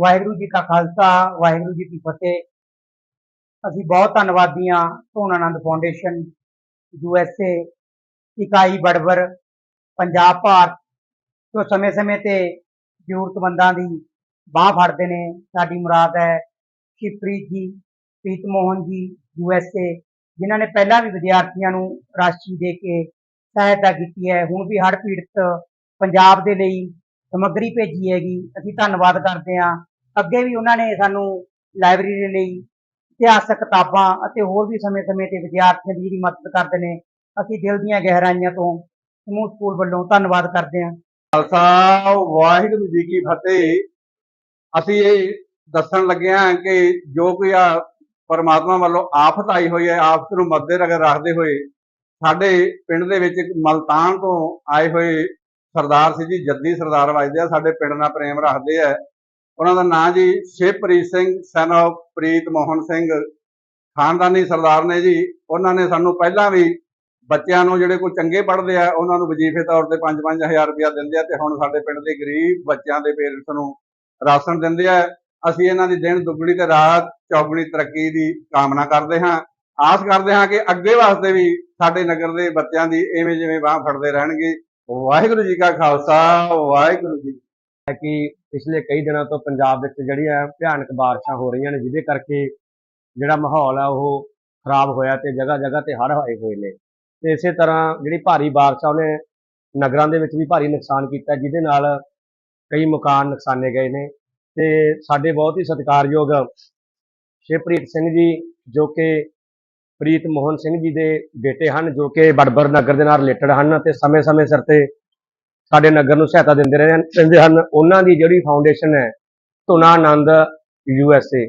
ਵਾਹਿਗੁਰੂ ਜੀ ਕਾ ਖਾਲਸਾ, ਵਾਹਿਗੁਰੂ ਜੀ ਕੀ ਫਤਿਹ। ਅਸੀਂ ਬਹੁਤ ਧੰਨਵਾਦੀ ਹਾਂ Dhun Anand Foundation, U S A, ਇਕਾਈ ਬੜਬਰ ਪੰਜਾਬ ਭਾਰਤ, ਜੋ ਸਮੇਂ-ਸਮੇਂ ਤੇ ਜ਼ਰੂਰਤਮੰਦਾਂ ਦੀ ਬਾਹ ਫੜਦੇ ਨੇ। ਸਾਡੀ ਮੁਰਾਦ ਹੈ ਸ਼ਿਵਪ੍ਰੀਤ ਜੀ, ਪ੍ਰੀਤ ਮੋਹਨ ਜੀ, ਯੂ ਐਸ ਏ, ਜਿਨ੍ਹਾਂ ਨੇ ਪਹਿਲਾਂ ਵੀ ਵਿਦਿਆਰਥੀਆਂ ਨੂੰ ਰਾਸ਼ੀ ਦੇ ਕੇ ਸਹਾਇਤਾ ਕੀਤੀ ਹੈ। ਹੁਣ ਵੀ ਹੜ੍ਹ ਪੀੜਤ ਪੰਜਾਬ ਦੇ ਲਈ ਸਮੱਗਰੀ ਭੇਜੀ ਹੈਗੀ, ਅਸੀਂ ਧੰਨਵਾਦ ਕਰਦੇ ਹਾਂ। ਅੱਗੇ ਵੀ ਉਹਨਾਂ ਨੇ ਸਾਨੂੰ ਲਾਇਬ੍ਰੇਰੀ ਲਈ ਇਤਿਹਾਸਕ ਕਿਤਾਬਾਂ ਅਤੇ ਹੋਰ ਵੀ ਸਮੇਂ-ਸਮੇਂ ਤੇ ਵਿਦਿਆਰਥੀਆਂ ਦੀ ਜਿਹੜੀ ਮਦਦ ਕਰਦੇ ਨੇ, ਅਸੀਂ ਦਿਲ ਦੀਆਂ ਗਹਿਰਾਈਆਂ ਤੋਂ ਸਮੂਹ ਸਕੂਲ ਵੱਲੋਂ ਧੰਨਵਾਦ ਕਰਦੇ ਹਾਂ। ਖਾਲਸਾ, ਵਾਹਿਗੁਰੂ ਜੀ ਕੀ ਫਤਿਹ। ਅਸੀਂ ਇਹ ਦੱਸਣ ਲੱਗੇ ਹਾਂ ਕਿ ਜੋ ਕੋਈ ਆ ਪਰਮਾਤਮਾ ਵੱਲੋਂ ਆਫਤ ਆਈ ਹੋਈ ਹੈ, ਆਫਤ ਨੂੰ ਮੱਦੇ ਰੱਖਦੇ ਹੋਏ ਸਾਡੇ ਪਿੰਡ ਦੇ ਵਿੱਚ ਮਲਤਾਨ ਤੋਂ ਆਏ ਹੋਏ ਸਰਦਾਰ ਸੀ ਜੀ, ਜੱਦੀ ਸਰਦਾਰ ਵੱਜਦੇ ਆ, ਸਾਡੇ ਪਿੰਡ ਨਾਲ ਪ੍ਰੇਮ ਰੱਖਦੇ ਆ। ਉਹਨਾਂ ਦਾ ਨਾਂ ਜੀ ਸ਼ਿਵਪ੍ਰੀਤ ਸਿੰਘ ਸਨ of ਪ੍ਰੀਤ ਮੋਹਨ ਸਿੰਘ। ਖਾਨਦਾਨੀ ਸਰਦਾਰ ਨੇ ਜੀ, ਉਹਨਾਂ ਨੇ ਸਾਨੂੰ ਪਹਿਲਾਂ ਵੀ ਬੱਚਿਆਂ ਨੂੰ ਜਿਹੜੇ ਕੋਈ ਚੰਗੇ ਪੜ੍ਹਦੇ ਆ, ਉਹਨਾਂ ਨੂੰ ਵਜ਼ੀਫੇ ਤੌਰ ਤੇ 5-5000 ਰੁਪਇਆ ਦਿੰਦੇ ਆ ਤੇ ਹੁਣ ਸਾਡੇ ਪਿੰਡ ਦੇ ਗਰੀਬ ਬੱਚਿਆਂ ਦੇ ਪੇਰੈਂਟਸ ਨੂੰ ਰਾਸ਼ਨ ਦਿੰਦੇ ਆ। ਅਸੀਂ ਇਹਨਾਂ ਦੀ ਦਿਨ ਦੁੱਗਣੀ ਤੇ ਰਾਤ ਚੌਗਣੀ ਤਰੱਕੀ ਦੀ ਕਾਮਨਾ ਕਰਦੇ ਹਾਂ। ਆਸ ਕਰਦੇ ਹਾਂ ਕਿ ਅੱਗੇ ਵਾਸਤੇ ਵੀ ਸਾਡੇ ਨਗਰ ਦੇ ਬੱਚਿਆਂ ਦੀ ਐਵੇਂ ਜਿਵੇਂ ਬਾਹ ਫੜਦੇ ਰਹਿਣਗੇ। ਵਾਹਿਗੁਰੂ ਜੀ ਕਾ ਖਾਲਸਾ, ਵਾਹਿਗੁਰੂ ਜੀ ਕਿ ਪਿਛਲੇ ਕਈ ਦਿਨਾਂ ਤੋਂ ਪੰਜਾਬ ਵਿੱਚ ਜਿਹੜੀਆਂ ਭਿਆਨਕ ਬਾਰਿਸ਼ਾਂ ਹੋ ਰਹੀਆਂ ਨੇ, ਜਿਹਦੇ ਕਰਕੇ ਜਿਹੜਾ ਮਾਹੌਲ ਆ, ਉਹ ਖਰਾਬ ਹੋਇਆ ਤੇ ਜਗ੍ਹਾ ਜਗ੍ਹਾ ਤੇ ਹੜ੍ਹ ਆਏ ਹੋਏ ਨੇ। ਤੇ ਇਸੇ ਤਰ੍ਹਾਂ ਜਿਹੜੀ ਭਾਰੀ ਬਾਰਿਸ਼ ਆ, ਉਹਨੇ ਨਗਰਾਂ ਦੇ ਵਿੱਚ ਵੀ ਭਾਰੀ ਨੁਕਸਾਨ ਕੀਤਾ, ਜਿਹਦੇ ਨਾਲ ਕਈ ਮਕਾਨ ਨੁਕਸਾਨੇ ਗਏ ਨੇ। ਤੇ ਸਾਡੇ ਬਹੁਤ ਹੀ ਸਤਿਕਾਰਯੋਗ ਸ਼ਿਵਪ੍ਰੀਤ ਸਿੰਘ ਜੀ, ਜੋ ਕਿ ਪ੍ਰੀਤ ਮੋਹਨ ਸਿੰਘ ਜੀ ਦੇ ਬੇਟੇ ਹਨ, ਜੋ ਕਿ ਬੜਬਰ ਨਗਰ ਦੇ ਨਾਲ ਰਿਲੇਟਡ ਹਨ ਅਤੇ ਸਮੇਂ-ਸਮੇਂ ਸਿਰ ਤੇ ਸਾਡੇ ਨਗਰ ਨੂੰ ਸਹਾਇਤਾ ਦਿੰਦੇ ਰਹਿੰਦੇ ਹਨ ਹਨ। ਉਹਨਾਂ ਦੀ ਜਿਹੜੀ ਫਾਊਂਡੇਸ਼ਨ ਹੈ ਧੁਨਾ ਆਨੰਦ ਯੂ ਐਸ ਏ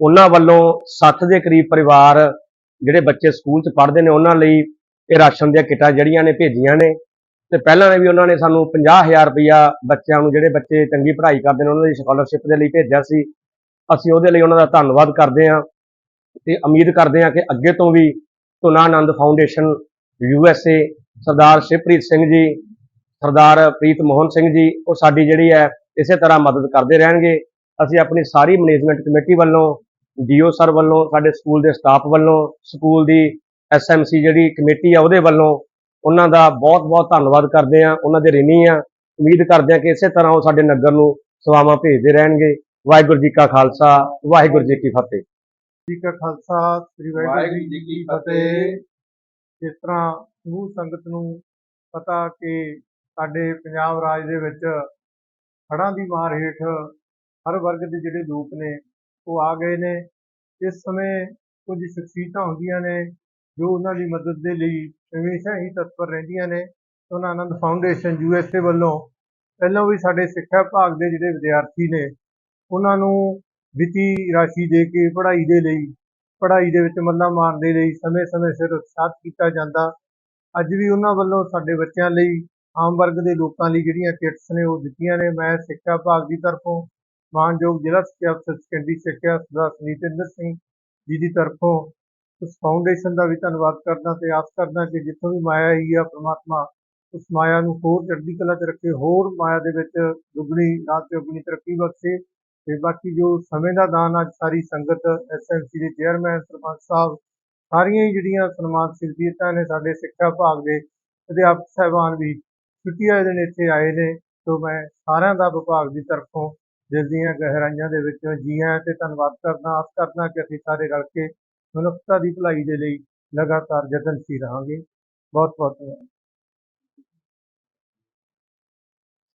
ਉਹਨਾਂ ਵੱਲੋਂ 60 ਦੇ ਕਰੀਬ ਪਰਿਵਾਰ ਜਿਹੜੇ ਬੱਚੇ ਸਕੂਲ 'ਚ ਪੜ੍ਹਦੇ ਨੇ, ਉਹਨਾਂ ਲਈ ਇਹ ਰਾਸ਼ਨ ਦੀਆਂ ਕਿੱਟਾਂ ਜਿਹੜੀਆਂ ਨੇ ਭੇਜੀਆਂ ਨੇ। ਤੇ ਪਹਿਲਾਂ ਨੇ ਵੀ ਉਹਨਾਂ ਨੇ ਸਾਨੂੰ 50000 ਰੁਪਇਆ ਬੱਚਿਆਂ ਨੂੰ, ਜਿਹੜੇ ਬੱਚੇ ਚੰਗੀ ਪੜ੍ਹਾਈ ਕਰਦੇ ਨੇ, ਉਹਨਾਂ ਦੀ ਸਕਾਲਰਸ਼ਿਪ ਦੇ ਲਈ ਭੇਜਿਆ ਸੀ। ਅਸੀਂ ਉਹਦੇ ਲਈ ਉਹਨਾਂ ਦਾ ਧੰਨਵਾਦ ਕਰਦੇ ਹਾਂ। ਤੇ ਉਮੀਦ ਕਰਦੇ ਹਾਂ ਕਿ ਅੱਗੇ ਤੋਂ ਵੀ Dhuna Anand Foundation, U S A, Sardar Shivpreet Singh ji, Sardar Preet Mohan Singh ji, ਉਹ ਸਾਡੀ ਜਿਹੜੀ ਹੈ, ਇਸੇ ਤਰ੍ਹਾਂ ਮਦਦ ਕਰਦੇ ਰਹਿਣਗੇ। ਅਸੀਂ ਆਪਣੀ ਸਾਰੀ ਮੈਨੇਜਮੈਂਟ ਕਮੇਟੀ ਵੱਲੋਂ, ਡੀਓ ਸਰ ਵੱਲੋਂ, ਸਾਡੇ ਸਕੂਲ ਦੇ ਸਟਾਫ ਵੱਲੋਂ, ਸਕੂਲ ਦੀ ਐਸਐਮਸੀ ਜਿਹੜੀ ਕਮੇਟੀ ਆ ਉਹਦੇ ਵੱਲੋਂ ਉਹਨਾਂ ਦਾ ਬਹੁਤ-ਬਹੁਤ ਧੰਨਵਾਦ ਕਰਦੇ ਆ ਉਹਨਾਂ ਦੇ ਰਿਣੀ ਆ ਉਮੀਦ ਕਰਦੇ ਆ ਕਿ ਇਸੇ ਤਰ੍ਹਾਂ ਉਹ ਸਾਡੇ ਨਗਰ ਨੂੰ ਸੇਵਾਵਾਂ ਭੇਜਦੇ ਰਹਿਣਗੇ। ਵਾਹਿਗੁਰੂ ਜੀ ਕਾ ਖਾਲਸਾ, ਵਾਹਿਗੁਰੂ ਜੀ ਕੀ ਫਤਿਹ। ਜੀ ਕਾ ਖਾਲਸਾ ਸ੍ਰੀ ਵਾਹਿਗੁਰੂ ਜੀ ਕੀ ਫਤਿਹ। ਜਿਸ ਤਰ੍ਹਾਂ ਸਮੂਹ ਸੰਗਤ ਨੂੰ ਪਤਾ ਕਿ ਸਾਡੇ ਪੰਜਾਬ ਰਾਜ ਦੇ ਵਿੱਚ ਹੜ੍ਹਾਂ ਦੀ ਮਾਰ ਹੇਠ ਹਰ ਵਰਗ ਦੇ ਜਿਹੜੇ ਲੋਕ ਨੇ ਉਹ ਆ ਗਏ ਨੇ। ਇਸ ਸਮੇਂ ਕੁਝ ਸ਼ਖਸੀਅਤਾਂ ਹੁੰਦੀਆਂ ਨੇ ਜੋ ਉਹਨਾਂ ਦੀ ਮਦਦ ਦੇ ਲਈ ਹਮੇਸ਼ਾ ਹੀ ਤਤਪਰ ਰਹਿੰਦੀਆਂ ਨੇ। ਉਹਨਾਂ ਆਨੰਦ ਫਾਊਂਡੇਸ਼ਨ ਯੂਐਸਏ ਵੱਲੋਂ ਪਹਿਲਾਂ ਵੀ ਸਾਡੇ ਸਿੱਖਿਆ ਵਿਭਾਗ ਦੇ ਜਿਹੜੇ ਵਿਦਿਆਰਥੀ ਨੇ ਉਹਨਾਂ ਨੂੰ ਵਿੱਤੀ ਰਾਸ਼ੀ ਦੇ ਕੇ ਪੜ੍ਹਾਈ ਦੇ ਲਈ, ਪੜ੍ਹਾਈ ਦੇ ਵਿੱਚ ਮੱਲਾ ਮਾਰਨ ਦੇ ਲਈ ਸਮੇਂ-ਸਮੇਂ ਸਿਰ ਉਤਸ਼ਾਹਿਤ ਕੀਤਾ ਜਾਂਦਾ। ਅੱਜ ਵੀ ਉਹਨਾਂ ਵੱਲੋਂ ਸਾਡੇ ਬੱਚਿਆਂ ਲਈ, ਆਮ ਵਰਗ ਦੇ ਲੋਕਾਂ ਲਈ ਜਿਹੜੀਆਂ ਕਿਟਸ ਨੇ ਉਹ ਦਿੱਤੀਆਂ ਨੇ। ਮੈਂ ਸਿੱਖਿਆ ਵਿਭਾਗ ਦੀ ਤਰਫੋਂ ਮਾਨਯੋਗ ਜ਼ਿਲ੍ਹਾ ਸਿੱਖਿਆ ਅਫਸਰ ਸੈਕੰਡਰੀ ਸਿੱਖਿਆ ਸਰਦਾਰ ਸੁਨੀਤਿੰਦਰ ਸਿੰਘ ਜੀ ਦੀ ਤਰਫੋਂ ਉਸ ਫਾਊਂਡੇਸ਼ਨ ਦਾ ਵੀ ਧੰਨਵਾਦ ਕਰਦਾ ਤੇ ਆਸ ਕਰਦਾ ਕਿ ਜਿੱਥੋਂ ਵੀ ਮਾਇਆ ਹੀ ਆ, ਪ੍ਰਮਾਤਮਾ ਉਸ ਮਾਇਆ ਨੂੰ ਹੋਰ ਚੜ੍ਹਦੀ ਕਲਾ 'ਚ ਰੱਖੇ, ਹੋਰ ਮਾਇਆ ਦੇ ਵਿੱਚ ਦੁੱਗਣੀ ਰਾਤ ਚੌਗੁਣੀ ਤਰੱਕੀ ਬਖਸ਼ੇ। ਤੇ ਬਾਕੀ ਜੋ ਸਮੇਂ ਦਾ ਦਾਨ ਅੱਜ ਸਾਰੀ ਸੰਗਤ ਐਸਐਮਸੀ ਦੇ ਚੇਅਰਮੈਨ ਸਰਪੰਚ ਸਾਹਿਬ, ਸਾਰੀਆਂ ਹੀ ਜਿਹੜੀਆਂ ਸਨਮਾਨ ਸ਼ਖਸੀਅਤਾਂ ਨੇ ਸਾਡੇ ਸਿੱਖਿਆ ਵਿਭਾਗ ਦੇ ਅਧਿਆਪਕ ਸਾਹਿਬਾਨ ਵੀ ਛੁੱਟੀ ਵਾਲੇ ਦਿਨ ਇੱਥੇ ਆਏ ਨੇ। ਤੋਂ ਮੈਂ ਸਾਰਿਆਂ ਦਾ ਵਿਭਾਗ ਦੀ ਤਰਫੋਂ ਦਿਲ ਦੀਆਂ ਗਹਿਰਾਈਆਂ ਦੇ ਵਿੱਚੋਂ ਜੀ ਆਇਆਂ ਤੇ ਧੰਨਵਾਦ ਕਰਦਾ, ਆਸ ਕਰਦਾ ਕਿ ਅਸੀਂ ਸਾਰੇ ਰਲ ਕੇ ਮਨੁੱਖਤਾ ਦੀ ਭਲਾਈ ਦੇ ਲਈ ਲਗਾਤਾਰ ਯਤਨਸ਼ੀਲ ਰਹਾਂਗੇ। ਬਹੁਤ ਬਹੁਤ ਧੰਨਵਾਦ।